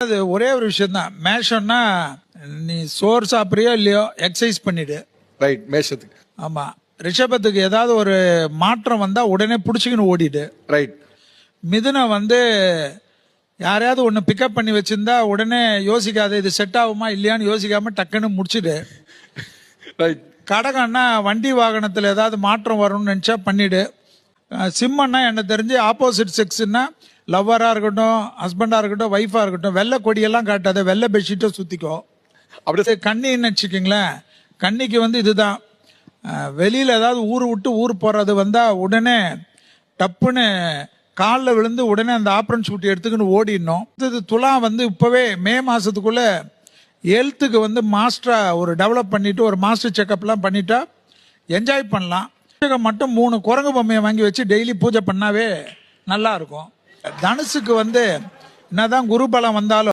அது ஒரே ஒரு விஷயம் தான் மேஷம்னா நீ சோறு சாப்பிட்றியோ இல்லையோ எக்ஸசைஸ் பண்ணிடு. ரைட் மேஷத்துக்கு. ஆமா. ரிஷபத்துக்கு ஏதாவது ஒரு மாற்றம் வந்தா உடனே பிடிச்சிக்கின்னு ஓடிடு. ரைட் மிதுனம் வந்து யாரையாவது ஒன்று பிக்கப் பண்ணி வச்சிருந்தா உடனே யோசிக்காத இது செட் ஆகுமா இல்லையான்னு யோசிக்காம டக்குன்னு முடிச்சிடு. ரைட் கடகம்னா வண்டி வாகனத்தில் ஏதாவது மாற்றம் வரும்னு நினச்சா பண்ணிடு. சிம்மன்னா என்ன தெரிஞ்சு ஆப்போசிட் செக்ஸ்னா லவ்வராக இருக்கட்டும் ஹஸ்பண்டாக இருக்கட்டும் ஒய்ஃபாக இருக்கட்டும் வெள்ளை கொடியெல்லாம் காட்டாத வெள்ளை பெட்ஷீட்டை சுற்றிக்கோ அப்படியே இது கன்னின்னு வச்சுக்கிங்களேன். கன்னிக்கு வந்து இதுதான். வெளியில ஏதாவது ஊர் விட்டு ஊர் போறது வந்தா உடனே டப்புன்னு காலில் விழுந்து உடனே அந்த ஆப்ரன் ஷூட் எடுத்துக்கின்னு ஓடிடணும். இது துலா வந்து இப்பவே மே மாசத்துக்குள்ள ஹெல்த்துக்கு வந்து மாஸ்டரா ஒரு டெவலப் பண்ணிட்டு ஒரு மாஸ்டர் செக்கப்லாம் பண்ணிட்டா என்ஜாய் பண்ணலாம். மட்டும் மூணு குரங்கு பொம்மையை வாங்கி வச்சு டெய்லி பூஜை பண்ணாவே நல்லா தனுஷுக்கு தனுசுக்கு வந்து என்னதான் குரு பலம் வந்தாலும்